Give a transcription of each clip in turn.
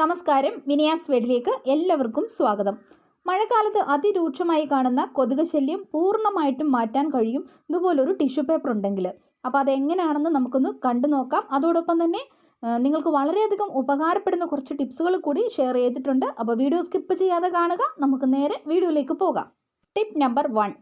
നമസ്കാരം. മിനിയാസ് വീട്ടിലേക്ക് എല്ലാവർക്കും സ്വാഗതം. മഴക്കാലത്ത് അതിരൂക്ഷമായി കാണുന്ന കൊതുക് ശല്യം പൂർണമായിട്ടും മാറ്റാൻ കഴിയും ഇതുപോലൊരു ടിഷ്യൂ പേപ്പർ ഉണ്ടെങ്കിൽ. അപ്പോൾ അതെങ്ങനെയാണെന്ന് നമുക്കൊന്ന് കണ്ടു നോക്കാം. അതോടൊപ്പം തന്നെ നിങ്ങൾക്ക് വളരെയധികം ഉപകാരപ്പെടുന്ന കുറച്ച് ടിപ്സുകൾ കൂടി ഷെയർ ചെയ്തിട്ടുണ്ട്. അപ്പോൾ വീഡിയോ സ്കിപ്പ് ചെയ്യാതെ കാണുക. നമുക്ക് നേരെ വീഡിയോയിലേക്ക് പോകാം. Tip number one.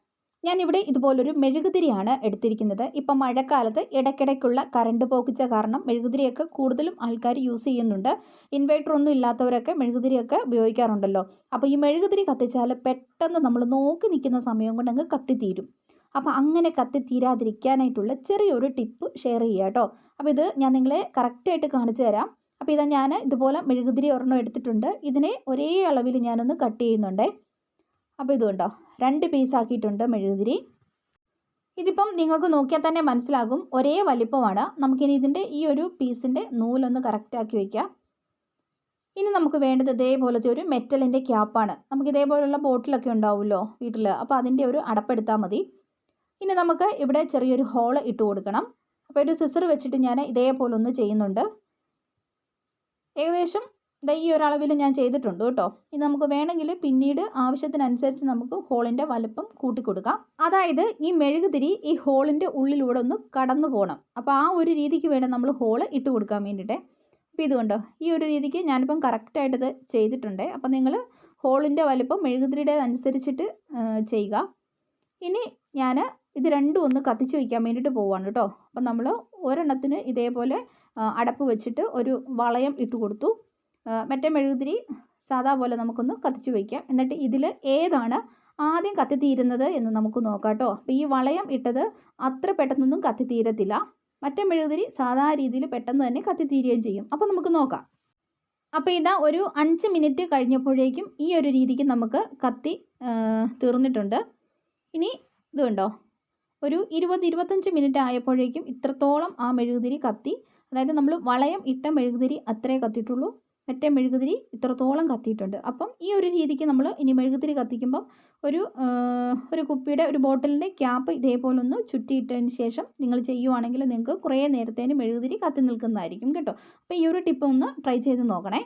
ഞാനിവിടെ ഇതുപോലൊരു മെഴുകുതിരിയാണ് എടുത്തിരിക്കുന്നത്. ഇപ്പം മഴക്കാലത്ത് ഇടയ്ക്കിടയ്ക്കുള്ള കറണ്ട് പോക്കിച്ച കാരണം മെഴുകുതിരിയൊക്കെ കൂടുതലും ആൾക്കാർ യൂസ് ചെയ്യുന്നുണ്ട്. ഇൻവേർട്ടർ ഒന്നും ഇല്ലാത്തവരൊക്കെ മെഴുകുതിരിയൊക്കെ ഉപയോഗിക്കാറുണ്ടല്ലോ. അപ്പോൾ ഈ മെഴുകുതിരി കത്തിച്ചാൽ പെട്ടെന്ന് നമ്മൾ നോക്കി നിൽക്കുന്ന സമയം കൊണ്ട് അങ്ങ് കത്തിത്തീരും. അപ്പോൾ അങ്ങനെ കത്തിത്തീരാതിരിക്കാനായിട്ടുള്ള ചെറിയൊരു ടിപ്പ് ഷെയർ ചെയ്യുക കേട്ടോ. അപ്പോൾ ഇത് ഞാൻ നിങ്ങളെ കറക്റ്റായിട്ട് കാണിച്ചു തരാം. അപ്പോൾ ഇതാ ഞാൻ ഇതുപോലെ മെഴുകുതിരി ഒരെണ്ണം എടുത്തിട്ടുണ്ട്. ഇതിനെ ഒരേ അളവിൽ ഞാനൊന്ന് കട്ട് ചെയ്യുന്നുണ്ടേ. അപ്പോൾ ഇതുണ്ടോ രണ്ട് പീസ് ആക്കിയിട്ടുണ്ട് മെഴുകുതിരി. ഇതിപ്പം നിങ്ങൾക്ക് നോക്കിയാൽ തന്നെ മനസ്സിലാകും ഒരേ വലിപ്പമാണ്. നമുക്കിനി ഇതിന്റെ ഈ ഒരു പീസിന്റെ നൂലൊന്ന് കറക്റ്റാക്കി വയ്ക്കാം. ഇനി നമുക്ക് വേണ്ടത് ഇതേപോലത്തെ ഒരു മെറ്റലിന്റെ ക്യാപ്പാണ് നമുക്ക് ഇതേപോലുള്ള ബോട്ടിലൊക്കെ ഉണ്ടാവുമല്ലോ വീട്ടിൽ അപ്പോൾ അതിന്റെ ഒരു അടപ്പെടുത്താൽ മതി. ഇനി നമുക്ക് ഇവിടെ ചെറിയൊരു ഹോൾ ഇട്ട് കൊടുക്കണം. അപ്പോൾ ഒരു സിസർ വെച്ചിട്ട് ഞാൻ ഇതേപോലെ ഒന്ന് ചെയ്യുന്നുണ്ട്. ഏകദേശം ദാ ഈ ഒരളവിൽ ഞാൻ ചെയ്തിട്ടുണ്ട് കേട്ടോ. ഇത് നമുക്ക് വേണമെങ്കിൽ പിന്നീട് ആവശ്യത്തിനനുസരിച്ച് നമുക്ക് ഹോളിന്റെ വലുപ്പം കൂട്ടിക്കൊടുക്കാം. അതായത് ഈ മെഴുകുതിരി ഈ ഹോളിന്റെ ഉള്ളിലൂടെ ഒന്ന് കടന്നു പോകണം അപ്പോൾ ആ ഒരു രീതിക്ക് വേണം നമ്മൾ ഹോൾ ഇട്ട് കൊടുക്കാൻ വേണ്ടിയിട്ട്. അപ്പോൾ ഇതുകൊണ്ടോ ഈ ഒരു രീതിക്ക് ഞാനിപ്പം കറക്റ്റായിട്ട് ഇത് ചെയ്തിട്ടുണ്ട്. അപ്പോൾ നിങ്ങൾ ഹോളിന്റെ വലുപ്പം മെഴുകുതിരിയുടെ അനുസരിച്ചിട്ട് ചെയ്യുക. ഇനി ഞാൻ ഇത് രണ്ടും ഒന്ന് കത്തിച്ച് വയ്ക്കാൻ വേണ്ടിയിട്ട് പോവാണ് കേട്ടോ. അപ്പം നമ്മൾ ഒരെണ്ണത്തിന് ഇതേപോലെ അടപ്പ് വെച്ചിട്ട് ഒരു വളയം ഇട്ട് കൊടുത്തു. മറ്റേ മെഴുകുതിരി സാധാ പോലെ നമുക്കൊന്ന് കത്തിച്ച് വയ്ക്കാം എന്നിട്ട് ഇതിൽ ഏതാണ് ആദ്യം കത്തിത്തീരുന്നത് എന്ന് നമുക്ക് നോക്കാം കേട്ടോ അപ്പോൾ ഈ വളയം ഇട്ടത് അത്ര പെട്ടെന്നൊന്നും കത്തിത്തീരത്തില്ല. മറ്റേ മെഴുകുതിരി സാധാ രീതിയിൽ പെട്ടെന്ന് തന്നെ കത്തിത്തീരുകയും ചെയ്യും. അപ്പോൾ നമുക്ക് നോക്കാം. അപ്പോൾ ഇതാ ഒരു അഞ്ച് മിനിറ്റ് കഴിഞ്ഞപ്പോഴേക്കും ഈ ഒരു രീതിക്ക് നമുക്ക് കത്തി തീർന്നിട്ടുണ്ട്. ഇനി ഇത് കണ്ടോ? ഒരു ഇരുപത് ഇരുപത്തഞ്ച് മിനിറ്റ് ആയപ്പോഴേക്കും ഇത്രത്തോളം ആ മെഴുകുതിരി കത്തി. അതായത് നമ്മൾ വളയം ഇട്ട മെഴുകുതിരി അത്രേ കത്തിയിട്ടുള്ളൂ. മറ്റേ മെഴുകുതിരി ഇത്രത്തോളം കത്തിയിട്ടുണ്ട്. അപ്പം ഈ ഒരു രീതിക്ക് നമ്മൾ ഇനി മെഴുകുതിരി കത്തിക്കുമ്പം ഒരു ഒരു കുപ്പിയുടെ ഒരു ബോട്ടിലിന്റെ ക്യാപ്പ് ഇതേപോലെ ഒന്ന് ചുറ്റിയിട്ടതിന് ശേഷം നിങ്ങൾ ചെയ്യുവാണെങ്കിൽ നിങ്ങൾക്ക് കുറേ നേരത്തേന് മെഴുകുതിരി കത്തി നിൽക്കുന്നതായിരിക്കും കേട്ടോ. അപ്പോൾ ഈ ഒരു ടിപ്പ് ഒന്ന് ട്രൈ ചെയ്ത് നോക്കണേ.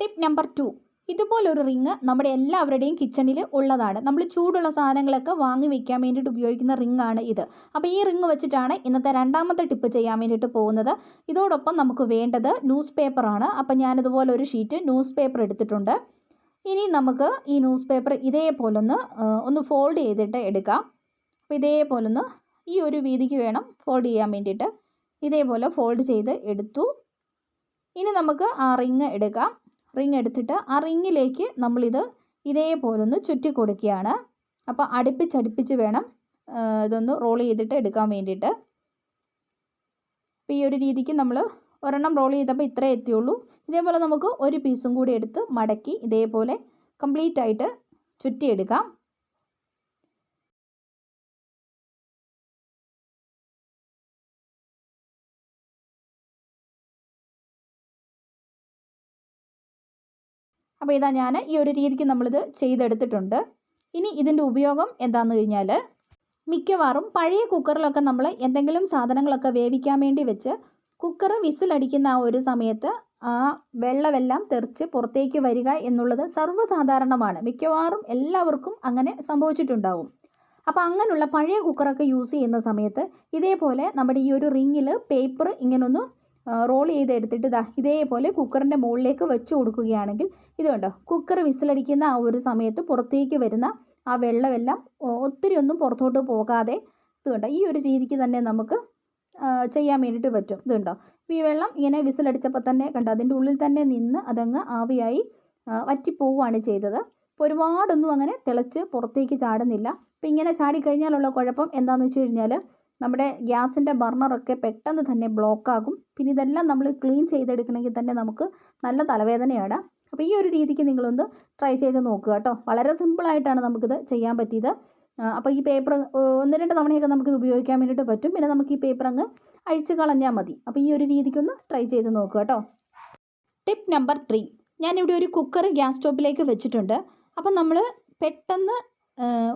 Tip number two. ഇതുപോലൊരു റിങ് നമ്മുടെ എല്ലാവരുടെയും കിച്ചണിൽ ഉള്ളതാണ്. നമ്മൾ ചൂടുള്ള സാധനങ്ങളൊക്കെ വാങ്ങി വെക്കാൻ വേണ്ടിയിട്ട് ഉപയോഗിക്കുന്ന റിങ് ആണ് ഇത്. അപ്പോൾ ഈ റിങ് വെച്ചിട്ടാണ് ഇന്നത്തെ രണ്ടാമത്തെ ടിപ്പ് ചെയ്യാൻ വേണ്ടിയിട്ട് പോകുന്നത്. ഇതോടൊപ്പം നമുക്ക് വേണ്ടത് ന്യൂസ് പേപ്പറാണ്. അപ്പോൾ ഞാനിതുപോലെ ഒരു ഷീറ്റ് ന്യൂസ് പേപ്പർ എടുത്തിട്ടുണ്ട്. ഇനി നമുക്ക് ഈ ന്യൂസ് പേപ്പർ ഇതേപോലൊന്ന് ഒന്ന് ഫോൾഡ് ചെയ്തിട്ട് എടുക്കാം. അപ്പോൾ ഇതേപോലൊന്ന് ഈ ഒരു വീതിക്ക് വേണം ഫോൾഡ് ചെയ്യാൻ വേണ്ടിയിട്ട്. ഇതേപോലെ ഫോൾഡ് ചെയ്ത് എടുത്തു. ഇനി നമുക്ക് ആ റിങ് എടുക്കാം. റിങ് എടുത്തിട്ട് ആ റിങ്ങിലേക്ക് നമ്മളിത് ഇതേപോലെ ഒന്ന് ചുറ്റി കൊടുക്കുകയാണ്. അപ്പോൾ അടുപ്പിച്ചടുപ്പിച്ച് വേണം ഇതൊന്ന് റോൾ ചെയ്തിട്ട് എടുക്കാൻ വേണ്ടിയിട്ട്. അപ്പോൾ ഈ ഒരു രീതിക്ക് നമ്മൾ ഒരെണ്ണം റോൾ ചെയ്തപ്പോൾ ഇത്രേ എത്തിയുള്ളൂ. ഇതേപോലെ നമുക്ക് ഒരു പീസും കൂടി എടുത്ത് മടക്കി ഇതേപോലെ കംപ്ലീറ്റ് ആയിട്ട് ചുറ്റിയെടുക്കാം. അപ്പോൾ ഇതാ ഞാൻ ഈ ഒരു രീതിക്ക് നമ്മളിത് ചെയ്തെടുത്തിട്ടുണ്ട്. ഇനി ഇതിന്റെ ഉപയോഗം എന്താണെന്ന് കഴിഞ്ഞാൽ മിക്കവാറും പഴയ കുക്കറിലൊക്കെ നമ്മൾ എന്തെങ്കിലും സാധനങ്ങളൊക്കെ വേവിക്കാൻ വേണ്ടി വെച്ച് കുക്കർ വിസിലടിക്കുന്ന ആ ഒരു സമയത്ത് ആ വെള്ളമെല്ലാം തെറിച്ച് പുറത്തേക്ക് വരിക എന്നുള്ളത് സർവസാധാരണമാണ്. മിക്കവാറും എല്ലാവർക്കും അങ്ങനെ സംഭവിച്ചിട്ടുണ്ടാവും. അപ്പോൾ അങ്ങനെയുള്ള പഴയ കുക്കറൊക്കെ യൂസ് ചെയ്യുന്ന സമയത്ത് ഇതേപോലെ നമ്മുടെ ഈ ഒരു റിങ്ങിൽ പേപ്പർ ഇങ്ങനൊന്ന് റോൾ ചെയ്തെടുത്തിട്ട് ഇതാ ഇതേപോലെ കുക്കറിന്റെ മുകളിലേക്ക് വെച്ച് കൊടുക്കുകയാണെങ്കിൽ ഇത് കണ്ടോ കുക്കർ വിസിലടിക്കുന്ന ആ ഒരു സമയത്ത് പുറത്തേക്ക് വരുന്ന ആ വെള്ളമെല്ലാം ഒത്തിരി ഒന്നും പുറത്തോട്ട് പോകാതെ ഇത് കണ്ടോ ഈ ഒരു രീതിക്ക് തന്നെ നമുക്ക് ചെയ്യാൻ വേണ്ടിയിട്ട് പറ്റും. ഇതുണ്ടോ ഈ വെള്ളം ഇങ്ങനെ വിസിലടിച്ചപ്പോൾ തന്നെ കണ്ടോ അതിന്റെ ഉള്ളിൽ തന്നെ നിന്ന് അതങ്ങ് ആവിയായി വറ്റി വറ്റിപ്പോവുകയാണ് ചെയ്തത്. അപ്പോൾ ഒരുപാടൊന്നും അങ്ങനെ തിളച്ച് പുറത്തേക്ക് ചാടുന്നില്ല. അപ്പോൾ ഇങ്ങനെ ചാടിക്കഴിഞ്ഞാലുള്ള കുഴപ്പം എന്താണെന്ന് വെച്ച് കഴിഞ്ഞാൽ നമ്മുടെ ഗ്യാസിന്റെ ബർണറൊക്കെ പെട്ടെന്ന് തന്നെ ബ്ലോക്കാകും. പിന്നെ ഇതെല്ലാം നമ്മൾ ക്ലീൻ ചെയ്തെടുക്കണമെങ്കിൽ തന്നെ നമുക്ക് നല്ല തലവേദനയാണ്. അപ്പോൾ ഈ ഒരു രീതിക്ക് നിങ്ങളൊന്ന് ട്രൈ ചെയ്ത് നോക്കുക കേട്ടോ. വളരെ സിമ്പിളായിട്ടാണ് നമുക്കിത് ചെയ്യാൻ പറ്റിയത്. അപ്പോൾ ഈ പേപ്പർ ഒന്ന് രണ്ട് തവണയൊക്കെ നമുക്കിത് ഉപയോഗിക്കാൻ വേണ്ടിയിട്ട് പറ്റും. പിന്നെ നമുക്ക് ഈ പേപ്പർ അങ്ങ് അഴിച്ച് കളഞ്ഞാൽ മതി. അപ്പോൾ ഈ ഒരു രീതിക്കൊന്ന് ട്രൈ ചെയ്ത് നോക്കുക കേട്ടോ. ടിപ്പ് നമ്പർ ത്രീ ഞാനിവിടെ ഒരു കുക്കർ ഗ്യാസ് സ്റ്റോപ്പിലേക്ക് വെച്ചിട്ടുണ്ട്. അപ്പം നമ്മൾ പെട്ടെന്ന്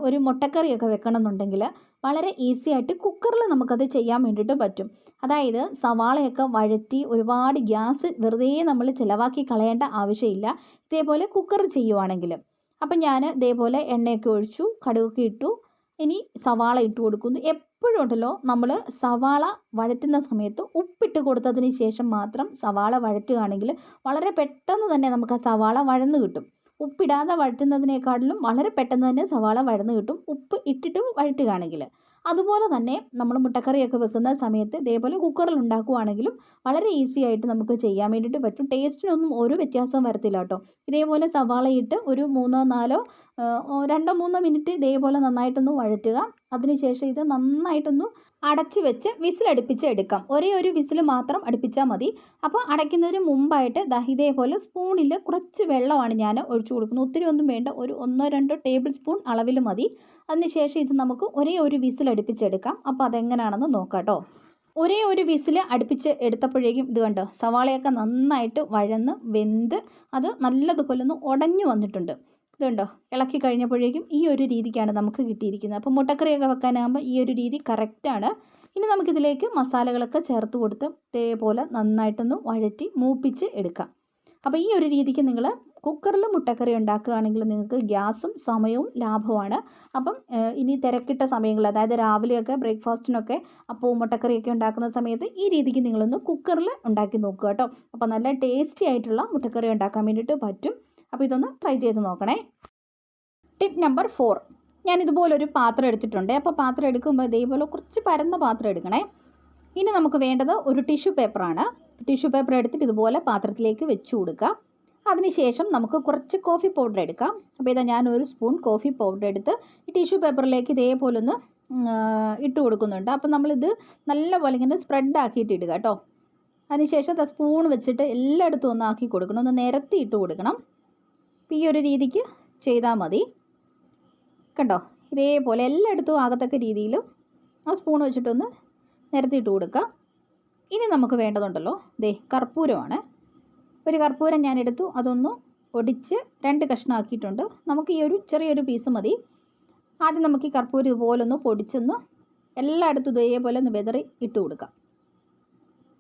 ഒരു മുട്ടക്കറിയൊക്കെ വെക്കണം എന്നുണ്ടെങ്കിൽ വളരെ ഈസി ആയിട്ട് കുക്കറിൽ നമുക്കത് ചെയ്യാൻ വേണ്ടിയിട്ട് പറ്റും. അതായത് സവാളയൊക്കെ വഴറ്റി ഒരുപാട് ഗ്യാസ് വെറുതെ നമ്മൾ ചിലവാക്കി കളയേണ്ട ആവശ്യമില്ല. ഇതേപോലെ കുക്കറിൽ ചെയ്യുവാണെങ്കിൽ അപ്പം ഞാൻ ഇതേപോലെ എണ്ണയൊക്കെ ഒഴിച്ചു കടുകൊക്കെ ഇട്ടു. ഇനി സവാള ഇട്ട് കൊടുക്കുന്നു. എപ്പോഴും ഉണ്ടല്ലോ നമ്മൾ സവാള വഴറ്റുന്ന സമയത്ത് ഉപ്പിട്ട് കൊടുത്തതിന് ശേഷം മാത്രം സവാള വഴറ്റുകയാണെങ്കിൽ വളരെ പെട്ടെന്ന് തന്നെ നമുക്ക് ആ സവാള വഴന്ന് കിട്ടും. ഉപ്പിടാതെ വഴറ്റുന്നതിനേക്കാട്ടിലും വളരെ പെട്ടെന്ന് തന്നെ സവാള വഴന്ന് കിട്ടും. ഉപ്പ് ഇട്ടിട്ട് വഴറ്റുകയാണെങ്കിൽ. അതുപോലെ തന്നെ നമ്മൾ മുട്ടക്കറിയൊക്കെ വെക്കുന്ന സമയത്ത് ഇതേപോലെ കുക്കറിൽ ഉണ്ടാക്കുവാണെങ്കിലും വളരെ ഈസി ആയിട്ട് നമുക്ക് ചെയ്യാൻ വേണ്ടിയിട്ട് പറ്റും. ടേസ്റ്റിനൊന്നും ഒരു വ്യത്യാസവും വരത്തില്ല കേട്ടോ. ഇതേപോലെ സവാളയിട്ട് ഒരു മൂന്നോ നാലോ രണ്ടോ മൂന്നോ മിനിറ്റ് ഇതേപോലെ നന്നായിട്ടൊന്ന് വഴറ്റുക. അതിനുശേഷം ഇത് നന്നായിട്ടൊന്ന് അടച്ചു വെച്ച് വിസിലടുപ്പിച്ച് എടുക്കാം. ഒരേ ഒരു വിസിൽ മാത്രം അടുപ്പിച്ചാൽ മതി. അപ്പോൾ അടയ്ക്കുന്നതിന് മുമ്പായിട്ട് ദഹിതേ പോലെ സ്പൂണിൽ കുറച്ച് വെള്ളമാണ് ഞാൻ ഒഴിച്ചു കൊടുക്കുന്നത്. ഒത്തിരി ഒന്നും വേണ്ട. ഒരു ഒന്നോ രണ്ടോ ടേബിൾ സ്പൂൺ അളവിൽ മതി. അതിനുശേഷം ഇത് നമുക്ക് ഒരേ ഒരു വിസിൽ അടുപ്പിച്ചെടുക്കാം. അപ്പോൾ അതെങ്ങനെയാണെന്ന് നോക്കാം കേട്ടോ ഒരേ ഒരു വിസിൽ അടുപ്പിച്ച് എടുത്തപ്പോഴേക്കും ഇത് കണ്ടോ? സവാളയൊക്കെ നന്നായിട്ട് വഴന്ന് വെന്ത് അത് നല്ലതുപോലെ ഒന്ന് ഉടഞ്ഞു വന്നിട്ടുണ്ട്. ഇതുണ്ടോ? ഇളക്കി കഴിഞ്ഞപ്പോഴേക്കും ഈ ഒരു രീതിക്കാണ് നമുക്ക് കിട്ടിയിരിക്കുന്നത്. അപ്പോൾ മുട്ടക്കറിയൊക്കെ വെക്കാനാകുമ്പോൾ ഈ ഒരു രീതി കറക്റ്റാണ് ഇനി നമുക്കിതിലേക്ക് മസാലകളൊക്കെ ചേർത്ത് കൊടുത്ത് ഇതേപോലെ നന്നായിട്ടൊന്ന് വഴറ്റി മൂപ്പിച്ച് എടുക്കാം. അപ്പോൾ ഈ ഒരു രീതിക്ക് നിങ്ങൾ കുക്കറിൽ മുട്ടക്കറി ഉണ്ടാക്കുകയാണെങ്കിൽ നിങ്ങൾക്ക് ഗ്യാസും സമയവും ലാഭമാണ്. അപ്പം ഇനി തിരക്കിട്ട സമയങ്ങളിൽ അതായത് രാവിലെയൊക്കെ ബ്രേക്ക്ഫാസ്റ്റിനൊക്കെ അപ്പവും മുട്ടക്കറിയൊക്കെ ഉണ്ടാക്കുന്ന സമയത്ത് ഈ രീതിക്ക് നിങ്ങളൊന്ന് കുക്കറിൽ ഉണ്ടാക്കി നോക്കുക കേട്ടോ. അപ്പോൾ നല്ല ടേസ്റ്റി ആയിട്ടുള്ള മുട്ടക്കറി ഉണ്ടാക്കാൻ വേണ്ടിയിട്ട് പറ്റും. അപ്പോൾ ഇതൊന്ന് ട്രൈ ചെയ്ത് നോക്കണേ. ടിപ്പ് നമ്പർ ഫോർ ഞാൻ ഇതുപോലൊരു പാത്രം എടുത്തിട്ടുണ്ട്. അപ്പോൾ പാത്രം എടുക്കുമ്പോൾ ഇതേപോലെ കുറച്ച് പരന്ന പാത്രം എടുക്കണേ. ഇനി നമുക്ക് വേണ്ടത് ഒരു ടിഷ്യൂ പേപ്പറാണ് ടിഷ്യൂ പേപ്പർ എടുത്തിട്ട് ഇതുപോലെ പാത്രത്തിലേക്ക് വെച്ച് കൊടുക്കുക. അതിനുശേഷം നമുക്ക് കുറച്ച് കോഫി പൗഡർ എടുക്കാം. അപ്പോൾ ഇതാ ഞാൻ ഒരു സ്പൂൺ കോഫി പൗഡർ എടുത്ത് ഈ ടിഷ്യൂ പേപ്പറിലേക്ക് ഇതേപോലെ ഒന്ന് ഇട്ട് കൊടുക്കുന്നുണ്ട്. അപ്പോൾ നമ്മളിത് നല്ലപോലെ ഇങ്ങനെ സ്പ്രെഡ് ആക്കിയിട്ട് ഇടുക കേട്ടോ. അതിനുശേഷം സ്പൂൺ വെച്ചിട്ട് എല്ലായിടത്തും ഒന്ന് ആക്കി കൊടുക്കണം. ഒന്ന് നിരത്തി ഇട്ട് കൊടുക്കണം. ഈ ഒരു രീതിക്ക് ചെയ്താൽ മതി. കണ്ടോ? ഇതേപോലെ എല്ലായിടത്തും ആകത്തക്ക രീതിയിൽ ആ സ്പൂൺ വെച്ചിട്ടൊന്ന് നിരത്തിയിട്ട് കൊടുക്കുക ഇനി നമുക്ക് വേണ്ടതുണ്ടല്ലോ. ദേ കർപ്പൂരമാണ്. ഒരു കർപ്പൂരം ഞാൻ എടുത്തു അതൊന്ന് ഒടിച്ച് രണ്ട് കഷ്ണമാക്കിയിട്ടുണ്ട് നമുക്ക് ഈ ഒരു ചെറിയൊരു പീസ് മതി. ആദ്യം നമുക്ക് ഈ കർപ്പൂരം ഇതുപോലെ ഒന്ന് പൊടിച്ചൊന്ന് എല്ലായിടത്തും ഇതേപോലെ ഒന്ന് വെതറി ഇട്ട് കൊടുക്കാം.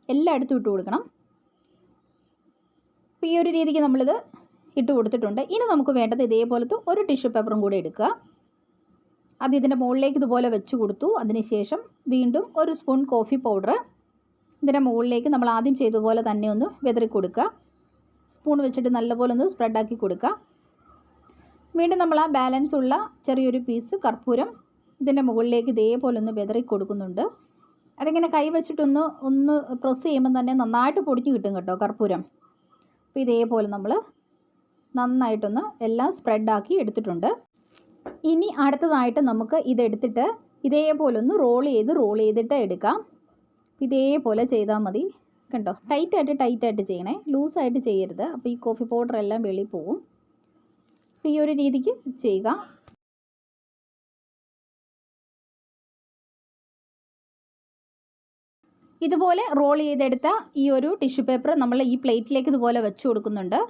എല്ലായിടത്തും ഇട്ട് കൊടുക്കണം. അപ്പോൾ ഈ ഒരു രീതിക്ക് നമ്മളിത് ഇട്ട് കൊടുത്തിട്ടുണ്ട്. ഇനി നമുക്ക് വേണ്ടത് ഇതേപോലത്തെ ഒരു ടിഷ്യൂ പേപ്പറും കൂടെ എടുക്കുക. അത് ഇതിന്റെ മുകളിലേക്ക് ഇതുപോലെ വെച്ച് കൊടുത്തു. അതിനുശേഷം വീണ്ടും ഒരു സ്പൂൺ കോഫി പൗഡർ ഇതിന്റെ മുകളിലേക്ക് നമ്മൾ ആദ്യം ചെയ്തതുപോലെ തന്നെ ഒന്ന് വെതറി കൊടുക്കുക. സ്പൂൺ വെച്ചിട്ട് നല്ലപോലെ ഒന്ന് സ്പ്രെഡാക്കി കൊടുക്കുക. വീണ്ടും നമ്മൾ ആ ബാലൻസ് ഉള്ള ചെറിയൊരു പീസ് കർപ്പൂരം ഇതിന്റെ മുകളിലേക്ക് ഇതേപോലെ ഒന്ന് വെതറി കൊടുക്കുന്നുണ്ട്. അതിങ്ങനെ കൈ വെച്ചിട്ടൊന്ന് ഒന്ന് പ്രസ് ചെയ്യുമ്പോൾ തന്നെ നന്നായിട്ട് പൊടിഞ്ഞ് കിട്ടും കേട്ടോ കർപ്പൂരം. അപ്പോൾ ഇതേപോലെ നമ്മൾ നന്നായിട്ടൊന്ന് എല്ലാം സ്പ്രെഡാക്കി എടുത്തിട്ടുണ്ട്. ഇനി അടുത്തതായിട്ട് നമുക്ക് ഇതെടുത്തിട്ട് ഇതേപോലെ ഒന്ന് റോൾ ചെയ്ത് റോൾ ചെയ്തിട്ട് എടുക്കാം. ഇതേപോലെ ചെയ്താൽ മതി. കണ്ടോ? ടൈറ്റായിട്ട് ടൈറ്റായിട്ട് ചെയ്യണേ. ലൂസായിട്ട് ചെയ്യരുത്. അപ്പോൾ ഈ കോഫി പൗഡർ എല്ലാം വെളിയിൽ പോവും. അപ്പോൾ ഈ ഒരു രീതിക്ക് ചെയ്യുക. ഇതുപോലെ റോൾ ചെയ്തെടുത്ത ഈ ഒരു ടിഷ്യൂ പേപ്പർ നമ്മൾ ഈ പ്ലേറ്റിലേക്ക് ഇതുപോലെ വെച്ച് കൊടുക്കുന്നുണ്ട്.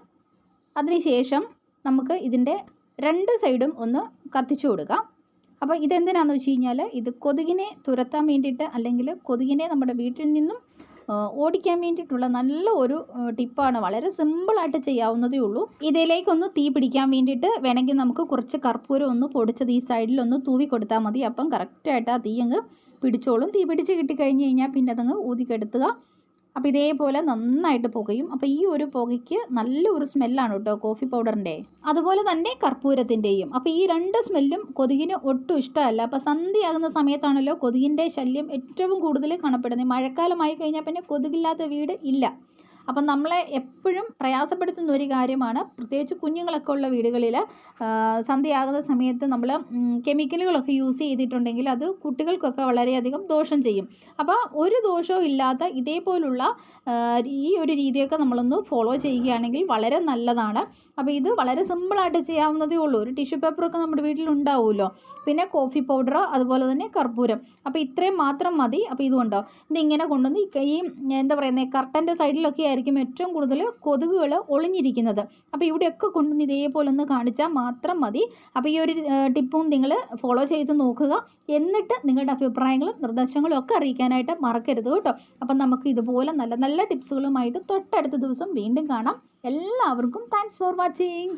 അതിനുശേഷം നമുക്ക് ഇതിന്റെ രണ്ട് സൈഡും ഒന്ന് കത്തിച്ചു കൊടുക്കാം. അപ്പോൾ ഇതെന്തിനാണെന്ന് വെച്ച് കഴിഞ്ഞാൽ ഇത് കൊതുകിനെ തുരത്താൻ വേണ്ടിയിട്ട് അല്ലെങ്കിൽ കൊതുകിനെ നമ്മുടെ വീട്ടിൽ നിന്നും ഓടിക്കാൻ വേണ്ടിയിട്ടുള്ള നല്ല ഒരു ടിപ്പാണ്. വളരെ സിമ്പിളായിട്ട് ചെയ്യാവുന്നതേ ഉള്ളൂ. ഇതിലേക്കൊന്ന് തീ പിടിക്കാൻ വേണ്ടിയിട്ട് വേണമെങ്കിൽ നമുക്ക് കുറച്ച് കർപ്പൂരം ഒന്ന് പൊടിച്ചത് ഈ സൈഡിൽ ഒന്ന് തൂവി കൊടുത്താൽ മതി. അപ്പം കറക്റ്റായിട്ട് ആ തീ അങ്ങ് പിടിച്ചോളും. തീ പിടിച്ച് കിട്ടിക്കഴിഞ്ഞ് കഴിഞ്ഞാൽ പിന്നെ അതങ്ങ് ഊതിക്കെടുത്തുക. അപ്പോൾ ഇതേപോലെ നന്നായിട്ട് പുകയും. അപ്പോൾ ഈ ഒരു പുകയ്ക്ക് നല്ലൊരു സ്മെല്ലാണ് കേട്ടോ കോഫി പൗഡറിന്റെ. അതുപോലെ തന്നെ കർപ്പൂരത്തിന്റെയും. അപ്പോൾ ഈ രണ്ട് സ്മെല്ലും കൊതുകിന് ഒട്ടും ഇഷ്ടമല്ല. അപ്പോൾ സന്ധ്യയാകുന്ന സമയത്താണല്ലോ കൊതുകിന്റെ ശല്യം ഏറ്റവും കൂടുതൽ കാണപ്പെടുന്നത്. മഴക്കാലമായി കഴിഞ്ഞാൽ പിന്നെ കൊതുകില്ലാത്ത വീട് ഇല്ല. അപ്പം നമ്മളെ എപ്പോഴും പ്രയാസപ്പെടുത്തുന്ന ഒരു കാര്യമാണ് പ്രത്യേകിച്ച് കുഞ്ഞുങ്ങളൊക്കെ ഉള്ള വീടുകളിൽ സന്ധ്യയാകുന്ന സമയത്ത് നമ്മൾ കെമിക്കലുകളൊക്കെ യൂസ് ചെയ്തിട്ടുണ്ടെങ്കിൽ അത് കുട്ടികൾക്കൊക്കെ വളരെയധികം ദോഷം ചെയ്യും. അപ്പോൾ ഒരു ദോഷവും ഇല്ലാത്ത ഇതേപോലുള്ള ഈ ഒരു രീതിയൊക്കെ നമ്മളൊന്ന് ഫോളോ ചെയ്യുകയാണെങ്കിൽ വളരെ നല്ലതാണ്. അപ്പോൾ ഇത് വളരെ സിമ്പിളായിട്ട് ചെയ്യാവുന്നതേ ഉള്ളൂ. ഒരു ടിഷ്യൂ പേപ്പറൊക്കെ നമ്മുടെ വീട്ടിലുണ്ടാവുമല്ലോ പിന്നെ കോഫി പൗഡറോ അതുപോലെ തന്നെ കർപ്പൂരം. അപ്പോൾ ഇത്രയും മാത്രം മതി. അപ്പോൾ ഇതുകൊണ്ടോ ഇതിങ്ങനെ കൊണ്ടുവന്ന് ഈ എന്താ പറയുന്നത് കർട്ടന്റെ സൈഡിലൊക്കെ ആയിരിക്കും ഏറ്റവും കൂടുതൽ കൊതുകുകൾ ഒളിഞ്ഞിരിക്കുന്നത്. അപ്പോൾ ഇവിടെയൊക്കെ കൊണ്ടുവന്ന് ഇതേപോലെ ഒന്ന് കാണിച്ചാൽ മാത്രം മതി. അപ്പോൾ ഈ ഒരു ടിപ്പും നിങ്ങൾ ഫോളോ ചെയ്ത് നോക്കുക. എന്നിട്ട് നിങ്ങളുടെ അഭിപ്രായങ്ങളും നിർദ്ദേശങ്ങളും ഒക്കെ അറിയിക്കാനായിട്ട് മറക്കരുത് കേട്ടോ. അപ്പം നമുക്ക് ഇതുപോലെ നല്ല നല്ല ടിപ്സുകളുമായിട്ട് തൊട്ടടുത്ത ദിവസം വീണ്ടും കാണാം. എല്ലാവർക്കും താങ്ക്സ് ഫോർ വാച്ചിങ്